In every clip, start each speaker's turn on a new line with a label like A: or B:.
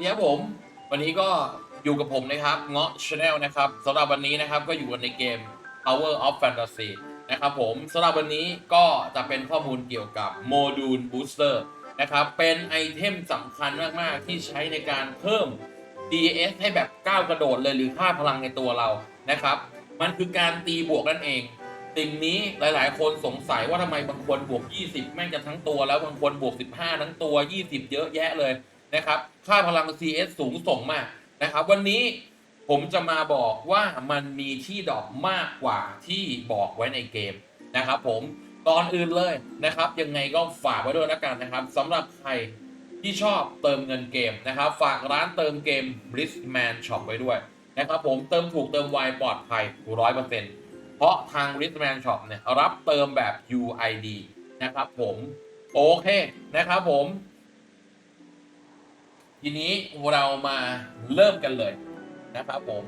A: ดีครับผม วันนี้ก็อยู่กับผมนะครับเงาะชาแนลนะครับสำหรับวันนี้นะครับก็อยู่กันในเกม Power of Fantasy นะครับผมสำหรับวันนี้ก็จะเป็นข้อมูลเกี่ยวกับโมดูลบูสเตอร์นะครับเป็นไอเทมสำคัญมาก ๆ ที่ใช้ในการเพิ่ม DS ให้แบบก้าวกระโดดเลยหรือค่าพลังในตัวเรานะครับ มันคือการตีบวกนั่นเองสิ่งนี้หลาย ๆ คนสงสัยว่าทำไมบางคนบวก 20 แม่งจะทั้งตัวแล้วบางคนบวก 15 ทั้งตัว 20 เยอะแยะเลย นะครับ ค่าพลัง CS สูงส่งมากนะครับ วันนี้ผมจะมาบอกว่ามันมีที่ดอปมากกว่าที่บอกไว้ในเกมนะครับ ผมก่อนอื่นเลยนะครับ ยังไงก็ฝากไว้ด้วยแล้วกันนะครับสำหรับใครที่ชอบเติมเงินเกมนะครับ ฝากร้านเติมเกม Blissman Shop ไว้ด้วยนะครับผมเติมถูกเติมไวปลอดภัย100%เพราะทาง Blissman Shop เนี่ยรับเติมแบบ UID นะครับผม โอเคนะครับผม ทีนี้เรามาเริ่มกันเลยนะครับผม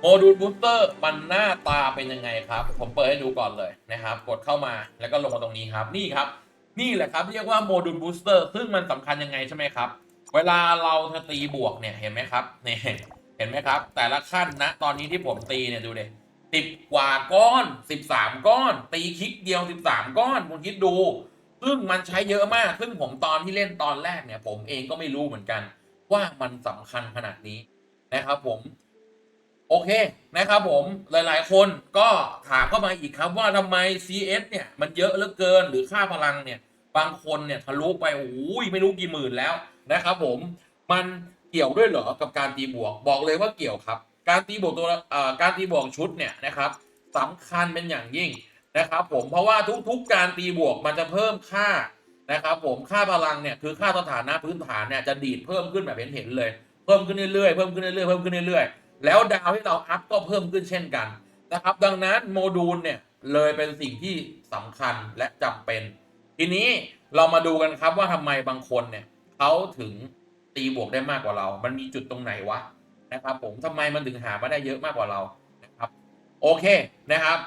A: โมดูลบูสเตอร์มันหน้าตาเป็นยังไงครับ ผมเปิดให้ดูก่อนเลยนะครับ กดเข้ามาแล้วก็ลงมาตรงนี้ครับนี่ครับ นี่แหละครับเรียกว่าโมดูลบูสเตอร์ซึ่งมันสำคัญยังไงใช่ไหมครับ เวลาเราตีบวกเนี่ยเห็นไหมครับเนี่ยเห็นไหมครับ แต่ละขั้นนะตอนนี้ที่ผมตีเนี่ยดูเด็สิบกว่าก้อนสิบสามก้อน ตีคลิกเดียวสิบสามก้อนคุณคิดดู ซึ่งมันใช้เยอะมาก ซึ่งผมตอนที่เล่นตอนแรกเนี่ย ผมเองก็ไม่รู้เหมือนกัน ว่ามันสำคัญขนาดนี้นะครับผม โอเคนะครับผมหลาย ๆ คนก็ถามเข้ามาอีกครับว่าทำไม CS เนี่ยมันเยอะเหลือเกิน หรือค่าพลังเนี่ย บางคนเนี่ยทะลุไปโอ้ยไม่รู้กี่หมื่นแล้วนะครับผมมันเกี่ยวด้วยเหรอกับการตีบวกบอกเลยว่าเกี่ยวครับ การตีบวกตัวเอ่อการตีบวกชุดเนี่ยนะครับสำคัญเป็นอย่างยิ่ง นะครับผมเพราะว่าทุกๆการตีบวกมันจะเพิ่มค่านะครับผมค่าพลังเนี่ยคือค่าสถานะพื้นฐานเนี่ยจะดีดเพิ่มขึ้นแบบเห็นๆเลยเพิ่มขึ้นเรื่อยๆเพิ่มขึ้นเรื่อยๆเพิ่มขึ้นเรื่อยๆแล้วดาวที่เราอัพก็เพิ่มขึ้นเช่นกันนะครับดังนั้นโมดูลเนี่ยเลยเป็นสิ่งที่สำคัญและจำเป็น ทีนี้เรามาดูกันครับว่าทำไมบางคนเนี่ยเขาถึงตีบวกได้มากกว่าเรา มันมีจุดตรงไหนวะนะครับผมทำไมมันถึงหามาได้เยอะมากกว่าเรานะครับโอเคนะครับ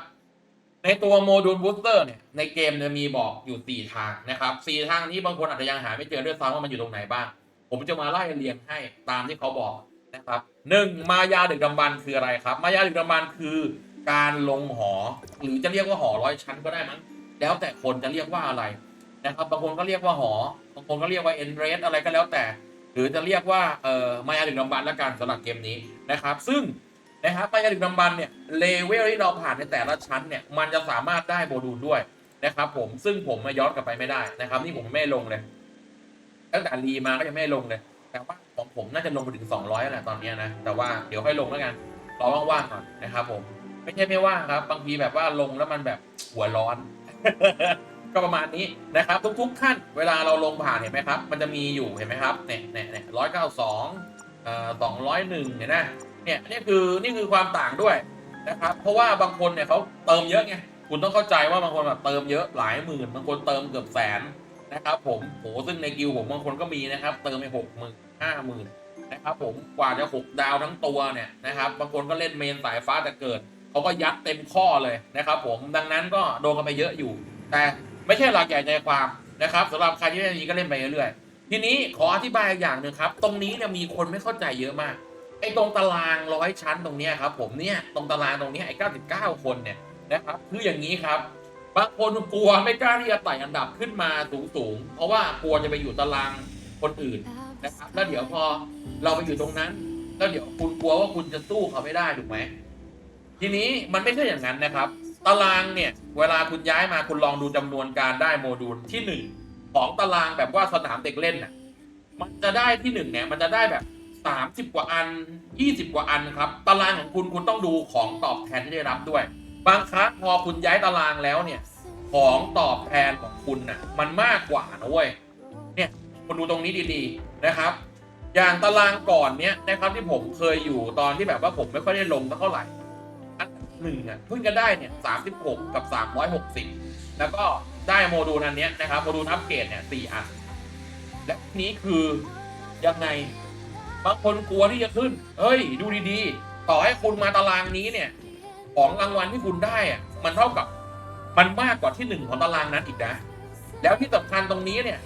A: ในตัวโมดูลบูสเตอร์เนี่ยในเกมจะมีบอกอยู่ 4 ทางนะครับสี่ทางนี้บางคนอาจจะยังหาไม่เจอด้วยซ้ำว่ามันอยู่ตรงไหนบ้าง ผมจะมาไล่เรียงให้ตามที่เขาบอกนะครับหนึ่งมายาดึกดำบรรพ์คืออะไรครับ มายาดึกดำบรรพ์คือการลงหอ หรือจะเรียกว่าหอร้อยชั้นก็ได้มั้งแล้วแต่คนจะเรียกว่าอะไรนะครับบางคนก็เรียกว่าหอบางคนก็เรียกว่าเอ็นเรสอะไรก็แล้วแต่ หรือจะเรียกว่าเอ่อมายาดึกดำบรรพ์ละกันสำหรับเกมนี้นะครับ ซึ่ง นะครับไปยาดึกดำบรรพ์เนี่ยเลเวลที่เราผ่านในแต่ละชั้นเนี่ยมันจะสามารถได้โมดูลด้วยนะครับผมซึ่งผมมาย้อนกลับไปไม่ได้นะครับ นี่ผมไม่ลงเลยตั้งแต่รีมาก็ยังไม่ลงเลย แต่ว่าของผมน่าจะลงไปถึง 200แล้วแหละตอนนี้นะแต่ว่าเดี๋ยวค่อยลงแล้วกันรอว่างๆก่อนนะครับ ผม ไม่ใช่ไม่ว่างครับ บางทีแบบว่าลงแล้วมันแบบหัวร้อน ก็ประมาณนี้นะครับ ทุกๆขั้น เวลาเราลงผ่านเห็นไหมครับ มันจะมีอยู่เห็นไหมครับเนี่ยเนี่ยเนี่ยร้อยเก้าสองเอ่อสองร้อยหนึ่งเห็นไหม เนี่ยนี่คือนี่คือความต่างด้วยนะครับ เพราะว่าบางคนเนี่ยเขาเติมเยอะไงคุณต้องเข้าใจว่าบางคนแบบเติมเยอะหลายหมื่นบางคนเติมเกือบแสนนะครับผมโหซึ่งในกิลผมบางคนก็มีนะครับ เติมไปหกหมื่นห้าหมื่นนะครับผมกว่าจะหกดาวทั้งตัวเนี่ยนะครับบางคนก็เล่นเมนสายฟ้าแต่เกิดเขาก็ยัดเต็มข้อเลยนะครับผมดังนั้นก็โดนกันไปเยอะอยู่ แต่ไม่ใช่หลักใหญ่ใจความนะครับสำหรับใครที่เล่นนี้ก็เล่นไปเรื่อยๆทีนี้ขออธิบายอีกอย่างหนึ่งครับ ตรงนี้เนี่ยมีคนไม่เข้าใจเยอะมาก ไอ้ตรงตารางร้อยชั้นตรงเนี้ยครับผมเนี่ยตรงตารางตรงเนี้ยไอ้เก้าสิบเก้าคนเนี่ยนะครับคืออย่างนี้ครับบางคนกลัวไม่กล้าที่จะไต่อันดับขึ้นมาสูงสูงเพราะว่ากลัวจะไปอยู่ตารางคนอื่นนะครับแล้วเดี๋ยวพอเราไปอยู่ตรงนั้น แล้วเดี๋ยวคุณกลัวว่าคุณจะสู้เขาไม่ได้ถูกไหมทีนี้มันไม่ใช่อย่างนั้นนะครับ ตารางเนี่ยเวลาคุณย้ายมาคุณลองดูจำนวนการได้โมดูลที่หนึ่งของตารางแบบว่าสนามเด็กเล่นน่ะมันจะได้ที่หนึ่งเนี่ยมันจะได้แบบ สามสิบกว่าอันยี่สิบกว่าอันครับ ตารางของคุณคุณต้องดูของตอบแทนที่ได้รับด้วย บางครั้งพอคุณย้ายตารางแล้วเนี่ย ของตอบแทนของคุณน่ะมันมากกว่านะเว้ย เนี่ยคุณดูตรงนี้ดีๆนะครับ อย่างตารางก่อนเนี้ยนะครับที่ผมเคยอยู่ตอนที่แบบว่าผมไม่ค่อยได้ลงสักเท่าไหร่ อันหนึ่งอะเพิ่งจะได้เนี่ยสามสิบหกกับสามร้อยหกสิบแล้วก็ได้โมดูลอันเนี้ยนะครับโมดูลอัปเกรดเนี่ยสี่อันและนี้คือยังไง บางคนกลัวที่จะขึ้น เฮ้ย ดูดีๆ ต่อให้คุณมาตารางนี้เนี่ย ของรางวัลที่คุณได้อะมันเท่ากับ มันมากกว่าที่หนึ่งของตารางนั้นอีกนะ แล้วที่สำคัญตรงนี้เนี่ย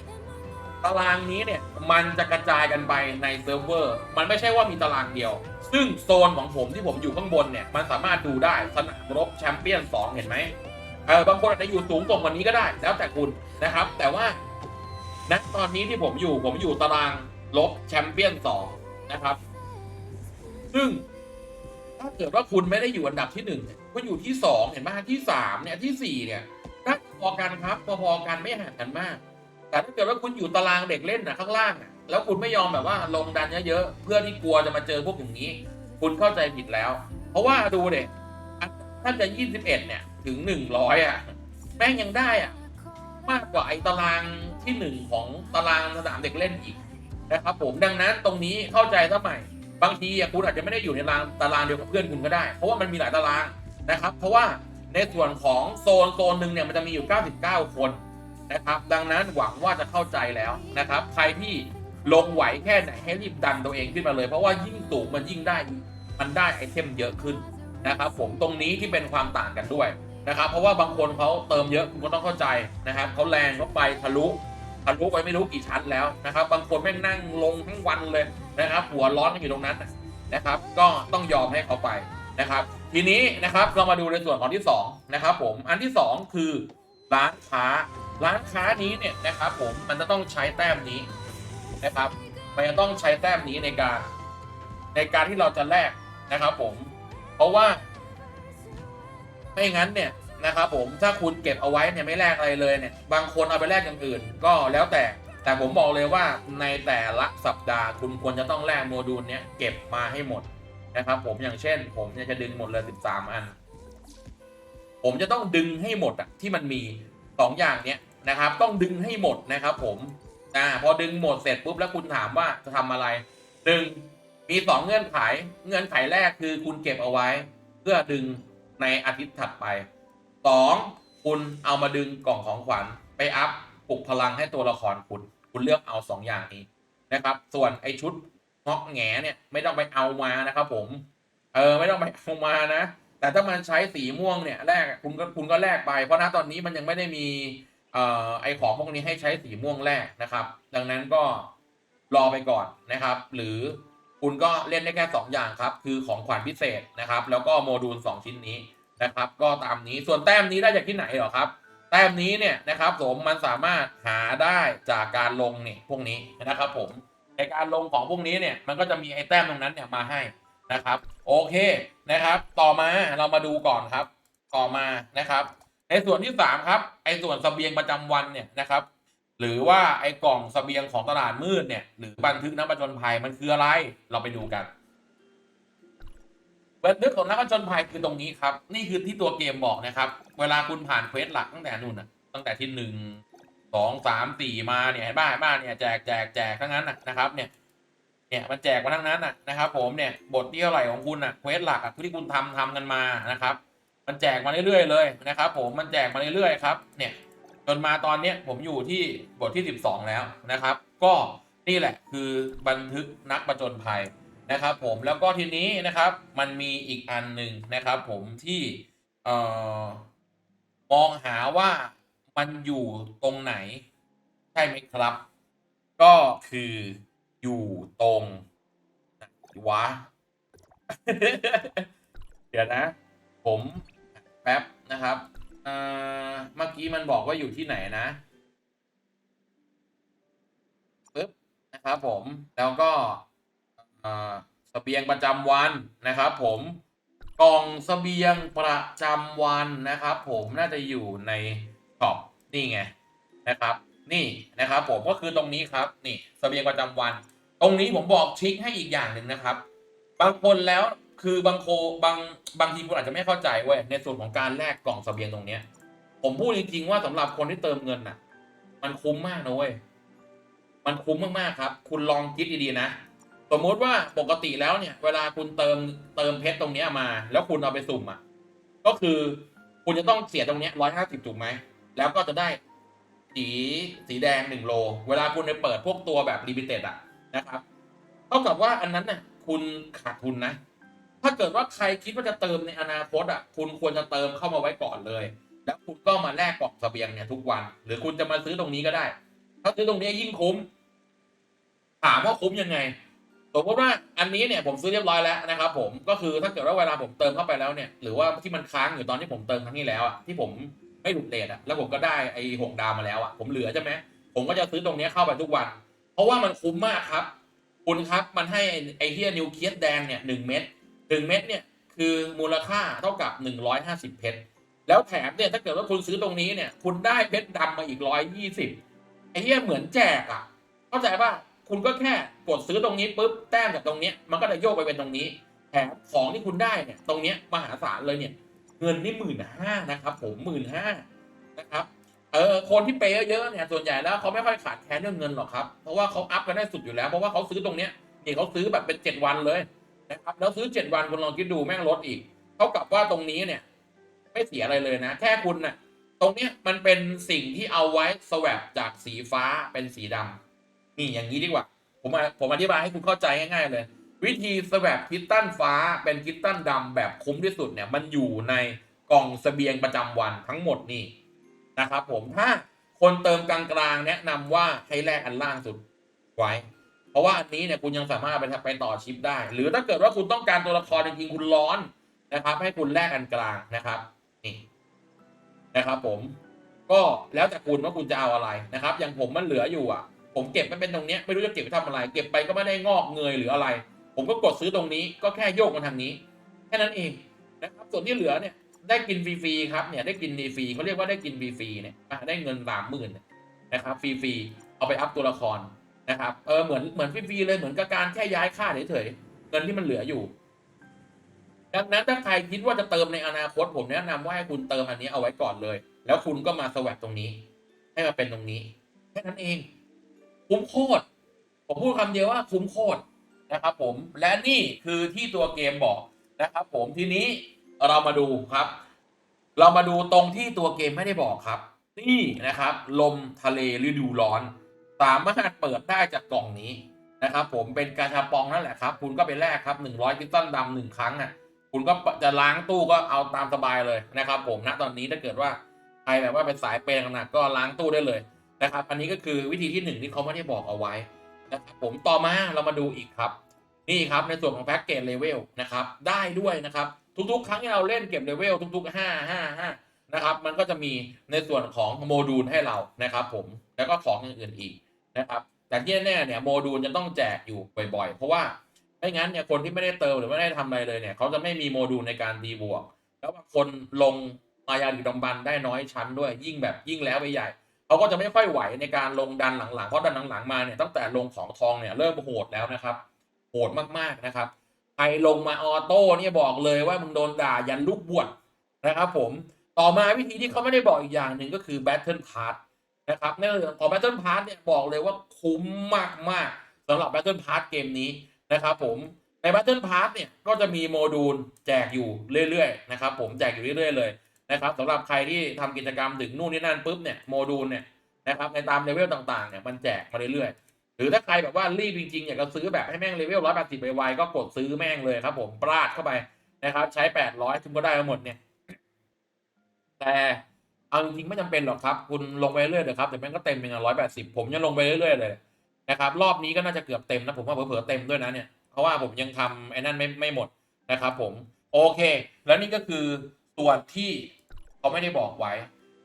A: ตารางนี้เนี่ย มันจะกระจายกันไปในเซิร์ฟเวอร์ มันไม่ใช่ว่ามีตารางเดียว ซึ่งโซนของผมที่ผมอยู่ข้างบนเนี่ย มันสามารถดูได้สนามรบแชมเปี้ยน2เห็นไหมเออบางคนอาจจะอยู่สูงส่งกว่านี้ก็ได้ แล้วแต่คุณนะครับ แต่ว่าณตอนนี้ที่ผมอยู่ผมอยู่ตารางลบแชมเปี้ยน2 นะครับ ซึ่งถ้าเกิดว่าคุณไม่ได้อยู่อันดับที่หนึ่งเนี่ยคุณอยู่ที่สองเห็นไหมที่สามเนี่ยที่สี่เนี่ยได้พอกันครับพอๆกันไม่ห่างกันมาก แต่ถ้าเกิดว่าคุณอยู่ตารางเด็กเล่นนะข้างล่างอะแล้วคุณไม่ยอมแบบว่าลงดันเยอะๆเพื่อที่กลัวจะมาเจอพวกอย่างนี้ คุณเข้าใจผิดแล้ว เพราะว่าดูเด็กถ้าจะยี่สิบเอ็ดเนี่ยถึงหนึ่งร้อยอะแม่งยังได้อะมากกว่าไอ้ตารางที่หนึ่งของตารางสนามเด็กเล่นอีก นะครับผมดังนั้นตรงนี้เข้าใจสมัยบางทีคุณอาจจะไม่ได้อยู่ในตารางตารางเดียวกับเพื่อนคุณก็ได้ เพราะว่ามันมีหลายตารางนะครับ เพราะว่าในส่วนของโซนโซนหนึ่งเนี่ยมันจะมีอยู่ 99 คนนะครับ ดังนั้นหวังว่าจะเข้าใจแล้วนะครับ ใครที่ลงไหวแค่ไหนให้รีบดันตัวเองขึ้นมาเลย เพราะว่ายิ่งสูงมันยิ่งได้มันได้ไอเทมเยอะขึ้นนะครับ ผมตรงนี้ที่เป็นความต่างกันด้วยนะครับ เพราะว่าบางคนเขาเติมเยอะคุณก็ต้องเข้าใจนะครับเขาแรงเขาไปทะลุ ทะลุไปไม่รู้กี่ชั้นแล้วนะครับ บางคนแม่งนั่งลงทั้งวันเลยนะครับ หัวร้อนกันอยู่ตรงนั้นนะครับ ก็ต้องยอมให้เขาไปนะครับ ทีนี้นะครับเรามาดูในส่วนของที่สองนะครับผมอันที่สองคือร้านค้าร้านค้านี้เนี่ยนะครับผมมันจะต้องใช้แต้มนี้นะครับ มันจะต้องใช้แต้มนี้ในการ ในการที่เราจะแลกนะครับ ผม เพราะว่าไม่งั้นเนี่ย นะครับผมถ้าคุณเก็บเอาไว้เนี่ยไม่แลกอะไรเลยเนี่ยบางคนเอาไปแลกอย่างอื่น ก็แล้วแต่แต่ผมบอกเลยว่าในแต่ละสัปดาห์คุณควรจะต้องแลกโมดูลเนี้ยเก็บมาให้หมดนะครับผมอย่างเช่น ผมเนี่ยจะดึงหมดเลย 13 อัน ผมจะต้องดึงให้หมดอะที่มันมีสองอย่างเนี้ยนะครับ ต้องดึงให้หมดนะครับ ผมอ่าพอดึงหมดเสร็จปุ๊บแล้วคุณถามว่าจะทำอะไรหนึ่งมีสองเงื่อนไข เงื่อนไขแรกคือคุณเก็บเอาไว้ เพื่อดึงในอาทิตย์ถัดไป สองคุณเอามาดึงกล่องของขวัญไปอัพปลุกพลังให้ตัวละครคุณ คุณเลือกเอาสองอย่างนี้นะครับ ส่วนไอชุดงอกแงเนี่ยไม่ต้องไปเอามานะครับผม เออไม่ต้องไปเอามานะ แต่ถ้ามันใช้สีม่วงเนี่ยแรกคุณก็คุณก็แลกไป เพราะณตอนนี้มันยังไม่ได้มีออไอของพวกนี้ให้ใช้สีม่วงแรกนะครับ ดังนั้นก็รอไปก่อนนะครับ หรือคุณก็เล่นได้แค่สองอย่างครับ คือของขวัญพิเศษนะครับ แล้วก็โมดูลสองชิ้นนี้ นะครับ ก็ตามนี้ส่วนแต้มนี้ได้จากที่ไหนหรอครับ แต้มนี้เนี่ยนะครับผมมันสามารถหาได้จากการลงเนี่ยพวกนี้นะครับ ผมในการลงของพวกนี้เนี่ยมันก็จะมีไอ้แต้มตรงนั้นเนี่ยมาให้นะครับ โอเคนะครับ ต่อมาเรามาดูก่อนครับ ต่อมานะครับในส่วนที่สามครับ ไอ้ส่วนสเสบียงประจำวันเนี่ยนะครับ หรือว่าไอ้กล่องสเสบียงของตลาดมืดเนี่ยหรือบันทึกนักประจนภัยมันคืออะไร เราไปดูกัน บันทึกของนักผจญภัยคือตรงนี้ครับ นี่คือที่ตัวเกมบอกนะครับ เวลาคุณผ่านเควสหลักตั้งแต่นู่นนะตั้งแต่ที่หนึ่งสองสามสี่มาเนี่ยบ้าบ้านเนี่ยแจกแจกแจกทั้งนั้นนะนะครับ เนี่ย เนี่ยมันแจกมาทั้งนั้นนะนะครับ ผมเนี่ยบทที่เท่าไหร่ของคุณนะเควสหลักอะที่คุณทำทำกันมานะครับ มันแจกมาเรื่อยๆเลยนะครับ ผมมันแจกมาเรื่อยๆครับ เนี่ยจนมาตอนเนี้ยผมอยู่ที่บทที่สิบสองแล้วนะครับ ก็นี่แหละคือบันทึกนักประจนภัย นะครับผมแล้วก็ทีนี้นะครับมันมีอีกอันหนึ่งนะครับ ผมที่เอ่อมองหาว่ามันอยู่ตรงไหน ใช่ไหมครับ ก็คืออยู่ตรงวะเดี๋ยวนะ ผมแป๊บนะครับเอ่อเมื่อกี้มันบอกว่าอยู่ที่ไหนนะปึ๊บนะครับผมแล้วก็ อ่าเสบียงประจำวันนะครับผมกล่องเสบียงประจำวันนะครับ ผมน่าจะอยู่ในช็อปนี่ไงนะครับ นี่นะครับผมก็คือตรงนี้ครับนี่เสบียงประจำวัน ตรงนี้ผมบอกทริคให้อีกอย่างหนึ่งนะครับ บางคนแล้วคือบางโคบางบางทีคุณอาจจะไม่เข้าใจเว้ยในส่วนของการแลกกล่องเสบียงตรงเนี้ย ผมพูดจริงๆว่าสำหรับคนที่เติมเงินน่ะ มันคุ้มมากนะเว้ยมันคุ้มมากๆครับ คุณลองคิดดีๆนะ สมมติว่าปกติแล้วเนี่ย เวลาคุณเติมเติมเพชรตรงเนี้ยมา แล้วคุณเอาไปสุ่มอะ ก็คือคุณจะต้องเสียตรงเนี้ยร้อยห้าสิบถูกไหม แล้วก็จะได้สีสีแดงหนึ่งโล เวลาคุณไปเปิดพวกตัวแบบลิมิเต็ดอะนะครับเท่ากับว่าอันนั้นน่ะคุณขาดทุนนะ ถ้าเกิดว่าใครคิดว่าจะเติมในอนาคตอะ คุณควรจะเติมเข้ามาไว้ก่อนเลย แล้วคุณก็มาแลกกล่องเสบียงเนี่ยทุกวัน หรือคุณจะมาซื้อตรงนี้ก็ได้ ถ้าซื้อตรงนี้ยิ่งคุ้ม ถามว่าคุ้มยังไง สมมติว่าอันนี้เนี่ยผมซื้อเรียบร้อยแล้วนะครับผมก็คือถ้าเกิดว่าเวลาผมเติมเข้าไปแล้วเนี่ยหรือว่าที่มันค้างอยู่ตอนที่ผมเติมครั้งที่แล้วอะที่ผมไม่หลุดเดทอะแล้วผมก็ได้ไอ้หกดาวมาแล้วอะผมเหลือใช่ไหมผมก็จะซื้อตรงนี้เข้าไปทุกวัน เพราะว่ามันคุ้มมากครับ คุณครับมันให้ไอเฮียนิวเคลียสแดงเนี่ยหนึ่งเม็ดหนึ่งเม็ดเนี่ยคือมูลค่าเท่ากับหนึ่งร้อยห้าสิบเพชรแล้วแถมเนี่ยถ้าเกิดว่าคุณซื้อตรงนี้เนี่ยคุณได้เพชรดำมาอีกร้อยยี่สิบไอเฮียเหมือนแจกอะเข้าใจป่ะ คุณก็แค่กดซื้อตรงนี้ปุ๊บแต้มจากตรงนี้มันก็จะโยกไปเป็นตรงนี้แถมของที่คุณได้เนี่ยตรงเนี้ยมหาศาลเลยเนี่ยเงินนี่หมื่นห้านะครับ ผมหมื่นห้านะครับเออคนที่เปย์เยอะเนี่ยส่วนใหญ่แล้วเขาไม่ค่อยขาดแคลนเรื่องเงินหรอกครับเพราะว่าเขาอัพกันได้สุดอยู่แล้วเพราะว่าเขาซื้อตรงเนี้ยนี่เขาซื้อแบบเป็นเจ็ดวันเลยนะครับแล้วซื้อเจ็ดวันคุณลองคิดดูแม่งลดอีกเท่ากับว่าตรงนี้เนี่ย ไม่เสียอะไรเลยนะ แค่คุณน่ะตรงเนี้ยมันเป็นสิ่งที่เอาไว้สวบจากสีฟ้าเป็นสีดำ นี่อย่างนี้ดีกว่า ผมมาผมอธิบายให้คุณเข้าใจง่ายๆเลย วิธีสวบคิตตันฟ้าเป็นคิตตันดำแบบคุ้มที่สุดเนี่ยมันอยู่ในกล่องเสบียงประจำวันทั้งหมดนี่นะครับผมถ้าคนเติมกลางๆแนะนำว่าให้แลกอันล่างสุดไว้ เพราะว่าอันนี้เนี่ยคุณยังสามารถไปไปต่อชิปได้ หรือถ้าเกิดว่าคุณต้องการตัวละครจริงๆคุณร้อนนะครับ ให้คุณแลกอันกลางนะครับนี่นะครับ ผมก็แล้วแต่คุณว่าคุณจะเอาอะไรนะครับ อย่างผมมันเหลืออยู่อะ ผมเก็บมันเป็นตรงเนี้ยไม่รู้จะเก็บไปทำอะไร เก็บไปก็ไม่ได้งอกเงยหรืออะไร ผมก็กดซื้อตรงนี้ก็แค่โยกมาทางนี้แค่นั้นเองนะครับส่วนที่เหลือเนี่ยได้กินฟรีๆครับเนี่ยได้กินฟรีเขาเรียกว่าได้กินฟรีๆเนี่ยได้เงินสามหมื่นนะครับฟรีๆเอาไปอัพตัวละครนะครับเออเหมือนเหมือนฟรีๆเลยเหมือนกับการแค่ย้ายค่าเฉยๆเงินที่มันเหลืออยู่ ดังนั้นถ้าใครคิดว่าจะเติมในอนาคตผมแนะนำว่าให้คุณเติมอันนี้เอาไว้ก่อนเลย แล้วคุณก็มาสวัสดตรงนี้ ให้มาเป็นตรงนี้แค่นั้นเอง คุ้มโคตรผมพูดคำเดียวว่าคุ้มโคตรนะครับผมและนี่คือที่ตัวเกมบอกนะครับผมทีนี้เรามาดูครับ เรามาดูตรงที่ตัวเกมไม่ได้บอกครับ นี่นะครับ ลมทะเลฤดูร้อน สามารถเปิดได้จากกล่องนี้นะครับผมเป็นกาชาปองนั่นแหละครับ คุณก็ไปแลกครับหนึ่งร้อยกิตตันดำหนึ่งครั้งอะคุณก็จะล้างตู้ก็เอาตามสบายเลยนะครับ ผมณตอนนี้ถ้าเกิดว่าใครแบบว่าเป็นสายเปย์หนักก็ล้างตู้ได้เลย นะครับ อันนี้ก็คือวิธีที่หนึ่งที่เขาไม่ได้บอกเอาไว้นะครับผมต่อมาเรามาดูอีกครับ นี่ครับในส่วนของแพ็กเกจเลเวลนะครับได้ด้วยนะครับ ทุกๆ ครั้งที่เราเล่นเก็บเลเวลทุก ๆ 5 5 5นะครับมันก็จะมีในส่วนของโมดูลให้เรานะครับ ผมแล้วก็ของอื่นๆอีกนะครับแต่ที่แน่ๆเนี่ยโมดูลจะต้องแจกอยู่บ่อยๆ เพราะว่าไม่งั้นเนี่ยคนที่ไม่ได้เติมหรือไม่ได้ทำอะไรเลยเนี่ยเขาจะไม่มีโมดูลในการดีบวก แล้วบางคนลงมายาดึกดำบันได้น้อยชั้นด้วยยิ่งแบบยิ่งแล้วไปใหญ่ เขาก็จะไม่ค่อยไหวในการลงดันหลังๆ เพราะดันหลังๆมาเนี่ยตั้งแต่ลงของทองเนี่ยเริ่มโหดแล้วนะครับ โหดมากๆนะครับใครลงมาออโต้เนี่ยบอกเลยว่ามึงโดนด่ายันลูกบวชนะครับ ผมต่อมาวิธีที่เขาไม่ได้บอกอีกอย่างหนึ่งก็คือ Battle Pass นะครับในเรื่องของ Battle Pass เนี่ยบอกเลยว่าคุ้มมากๆสำหรับ Battle Pass เกมนี้นะครับผมใน Battle Pass เนี่ยก็จะมีโมดูลแจกอยู่เรื่อยๆนะครับผมแจกอยู่เรื่อยๆเลย นะครับสำหรับใครที่ทำกิจกรรมถึงนู่นนี่นั่นปุ๊บเนี่ยโมดูลเนี่ยนะครับในตามเลเวลต่างๆเนี่ยมันแจกมาเรื่อยๆหรือถ้าใครแบบว่ารีบจริงๆอยากจะซื้อแบบให้แม่งเลเวลร้อยแปดสิบไปไวๆก็กดซื้อแม่งเลยครับ ผมปราดเข้าไปนะครับ ใช้แปดร้อยคุณก็ได้มาหมดเนี่ย แต่เอาจริงๆไม่จำเป็นหรอกครับ คุณลงไปเรื่อยๆเลยครับแต่แม่งก็เต็มเป็นร้อยแปดสิบผมยังลงไปเรื่อยๆเลยนะครับรอบนี้ก็น่าจะเกือบเต็มนะผมว่าเผลอๆเต็มด้วยนะเนี่ยเพราะว่าผมยังทำไอ้นั่นไม่ไม่หมดนะครับ ผมโอเค แล้วนี่ก็คือส่วนที่ เขาไม่ได้บอกไว้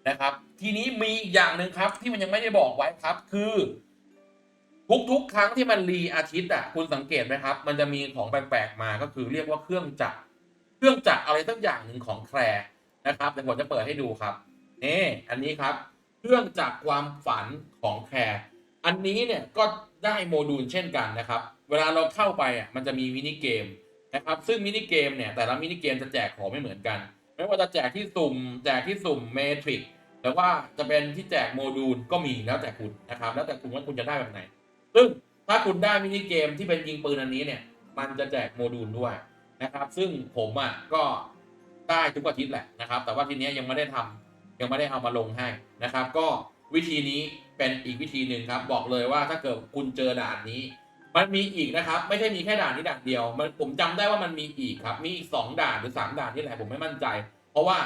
A: นะครับ ทีนี้มีอีกอย่างหนึ่งครับที่มันยังไม่ได้บอกไว้ครับคือ ทุกๆ ครั้งที่มันรีอาทิตย์อะคุณสังเกตไหมครับ มันจะมีของแปลกๆมาก็คือเรียกว่าเครื่องจักรเครื่องจักรอะไรสักอย่างหนึ่งของแคร์นะครับเดี๋ยวผมจะเปิดให้ดูครับนี่อันนี้ครับ เครื่องจักรความฝันของแคร์อันนี้เนี่ยก็ได้โมดูลเช่นกันนะครับ เวลาเราเข้าไปอะมันจะมีมินิเกมนะครับ ซึ่งมินิเกมเนี่ยแต่ละมินิเกมจะแจกของไม่เหมือนกัน ไม่ว่าจะแจกที่สุ่ม แจกที่สุ่มเมทริกแต่ว่าจะเป็นที่แจกโมดูลก็มีแล้วแต่คุณนะครับ แล้วแต่คุณว่าคุณจะได้แบบไหน ซึ่งถ้าคุณได้มินิเกมที่เป็นยิงปืนอันนี้เนี่ย มันจะแจกโมดูลด้วยนะครับ ซึ่งผมอะก็ได้ทุกอาทิตย์แหละนะครับ แต่ว่าทีเนี้ยยังไม่ได้ทำยังไม่ได้เอามาลงให้นะครับ ก็วิธีนี้เป็นอีกวิธีหนึ่งครับ บอกเลยว่าถ้าเกิดคุณเจอด่านนี้ มันมีอีกนะครับ ไม่ใช่มีแค่ด่านนี้ด่านเดียว มันผมจำได้ว่ามันมีอีกครับ มีอีกสองด่านหรือสามด่านนี่แหละผมไม่มั่นใจ เพราะว่า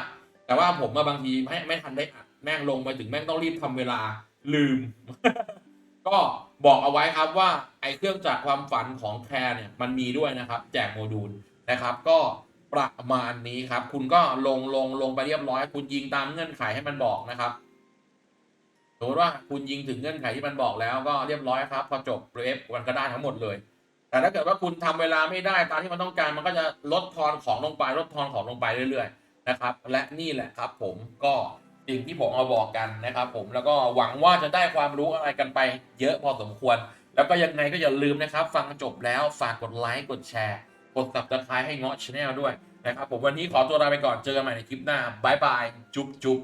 A: แต่ว่าผมมาบางทีไม่ไม่ทันได้อัดแม่งลงไปถึงแม่งต้องรีบทำเวลาลืม ก็บอกเอาไว้ครับว่าไอ้เครื่องจักรความฝันของแคร์เนี่ยมันมีด้วยนะครับ แจกโมดูลนะครับ ก็ประมาณนี้ครับ คุณก็ลงลงลงไปเรียบร้อย คุณยิงตามเงื่อนไขให้มันบอกนะครับ สมมติว่าคุณยิงถึงเงื่อนไขที่มันบอกแล้วก็เรียบร้อยครับ พอจบเอฟมันก็ได้ทั้งหมดเลย แต่ถ้าเกิดว่าคุณทำเวลาไม่ได้ตามที่มันต้องการมันก็จะลดทอนของลงไปลดทอนของลงไปเรื่อยๆนะครับ และนี่แหละครับ ผมก็สิ่งที่ผมเอาบอกกันนะครับ ผมแล้วก็หวังว่าจะได้ความรู้อะไรกันไป เยอะพอสมควร แล้วก็ยังไงก็อย่าลืมนะครับ ฟังจบแล้วฝากกดไลค์กดแชร์กด subscribe ให้เงาะชาแนลด้วยนะครับผมวันนี้ขอตัวลาไปก่อนเจอกันใหม่ในคลิปหน้าบายบายจุ๊บจุ๊บ